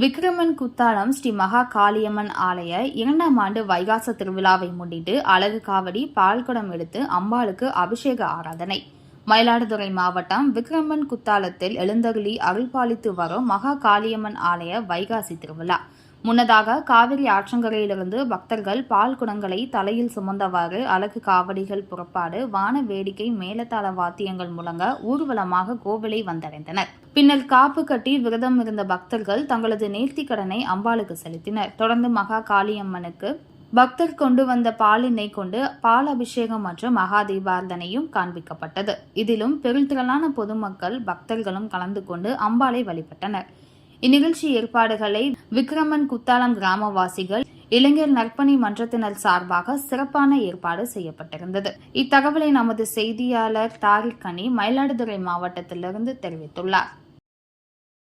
விக்ரமன் குத்தாலம் ஸ்ரீ மகா காளியம்மன் ஆலய இரண்டாம் ஆண்டு வைகாச திருவிழாவை முன்னிட்டு அழகு காவடி பால்குடம் எடுத்து அம்பாளுக்கு அபிஷேக ஆராதனை. மயிலாடுதுறை மாவட்டம் விக்ரமன் குத்தாலத்தில் எழுந்தருளி அருள்பாலித்து வரும் மகா காளியம்மன் ஆலய வைகாசி திருவிழா. முன்னதாக காவிரி ஆற்றங்கரையிலிருந்து பக்தர்கள் பால் குடங்களை தலையில் சுமந்தவாறு அழகு காவடிகள் புறப்பாடு வான வேடிக்கை மேலத்தாள வாத்தியங்கள் முழங்க ஊர்வலமாக கோவிலை வந்தடைந்தனர். பின்னர் காப்பு கட்டி விரதம் இருந்த பக்தர்கள் தங்களது நேர்த்திக் கடனை அம்பாளுக்கு செலுத்தினர். தொடர்ந்து மகா காளியம்மனுக்கு பக்தர் கொண்டு வந்த பாலினை கொண்டு பால் அபிஷேகம் மற்றும் மகா தீபார்த்தனையும் காண்பிக்கப்பட்டது. இதிலும் பெருந்திரளான பொதுமக்கள் பக்தர்களும் கலந்து கொண்டு அம்பாளை வழிபட்டனர். இந்நிகழ்ச்சி ஏற்பாடுகளை விக்ரமன் குத்தாலம் கிராமவாசிகள் இளைஞர் நற்பணி மன்றத்தினர் சார்பாக சிறப்பான ஏற்பாடு செய்யப்பட்டிருந்தது. இத்தகவலை நமது செய்தியாளர் தாரிக் கனி மயிலாடுதுறை மாவட்டத்திலிருந்து தெரிவித்துள்ளார்.